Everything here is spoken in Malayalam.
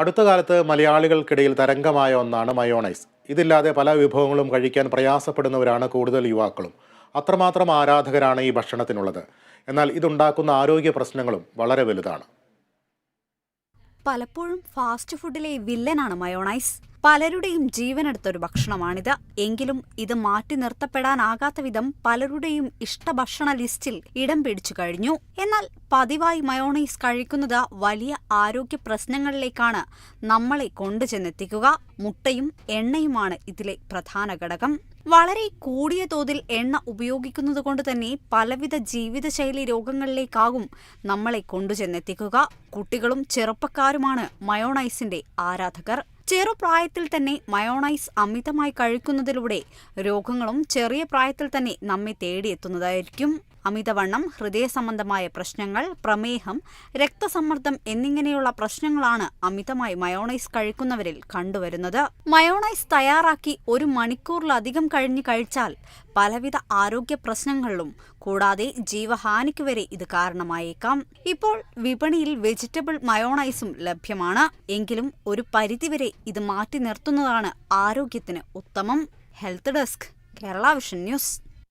അടുത്ത കാലത്ത് മലയാളികൾക്കിടയിൽ തരംഗമായ ഒന്നാണ് മയോണൈസ്. ഇതില്ലാതെ പല വിഭവങ്ങളും കഴിക്കാൻ പ്രയാസപ്പെടുന്നവരാണ് കൂടുതൽ യുവാക്കളും. അത്രമാത്രം ആരാധകരാണ് ഈ ഭക്ഷണത്തിനുള്ളത്. എന്നാൽ ഇതുണ്ടാക്കുന്ന ആരോഗ്യ പ്രശ്നങ്ങളും വളരെ വലുതാണ്. പലപ്പോഴും ഫാസ്റ്റ് ഫുഡിലെ വില്ലനാണ് മയോണൈസ്. പലരുടെയും ജീവനെടുത്തൊരു ഭക്ഷണമാണിത്. എങ്കിലും ഇത് മാറ്റി നിർത്തപ്പെടാനാകാത്ത വിധം പലരുടെയും ഇഷ്ടഭക്ഷണ ലിസ്റ്റിൽ ഇടം പിടിച്ചു കഴിഞ്ഞു. എന്നാൽ പതിവായി മയോണൈസ് കഴിക്കുന്നത് വലിയ ആരോഗ്യ പ്രശ്നങ്ങളിലേക്കാണ് നമ്മളെ കൊണ്ടുചെന്നെത്തിക്കുക മുട്ടയും എണ്ണയുമാണ് ഇതിലെ പ്രധാന ഘടകം. വളരെ കൂടിയ തോതിൽ എണ്ണ ഉപയോഗിക്കുന്നത് കൊണ്ട് തന്നെ പലവിധ ജീവിതശൈലി രോഗങ്ങളിലേക്കാകും നമ്മളെ കൊണ്ടുചെന്നെത്തിക്കുക കുട്ടികളും ചെറുപ്പക്കാരുമാണ് മയോണൈസിന്റെ ആരാധകർ. ചെറുപ്രായത്തിൽ തന്നെ മയോണൈസ് അമിതമായി കഴിക്കുന്നതിലൂടെ രോഗങ്ങളും ചെറിയ പ്രായത്തിൽ തന്നെ നമ്മെ തേടിയെത്തുന്നതായിരിക്കും അമിതവണ്ണം ഹൃദയ സംബന്ധമായ പ്രശ്നങ്ങൾ പ്രമേഹം രക്തസമ്മർദ്ദം എന്നിങ്ങനെയുള്ള പ്രശ്നങ്ങളാണ് അമിതമായി മയോണൈസ് കഴിക്കുന്നവരിൽ കണ്ടുവരുന്നത്. മയോണൈസ് തയ്യാറാക്കി ഒരു മണിക്കൂറിലധികം കഴിഞ്ഞ് കഴിച്ചാൽ പലവിധ ആരോഗ്യ പ്രശ്നങ്ങളിലും കൂടാതെ ജീവഹാനിക്ക് വരെ ഇത് കാരണമായേക്കാം. ഇപ്പോൾ വിപണിയിൽ വെജിറ്റബിൾ മയോണൈസും ലഭ്യമാണ്. എങ്കിലും ഒരു പരിധിവരെ ഇത് മാറ്റി നിർത്തുന്നതാണ് ആരോഗ്യത്തിന് ഉത്തമം. Health desk Kerala vision news.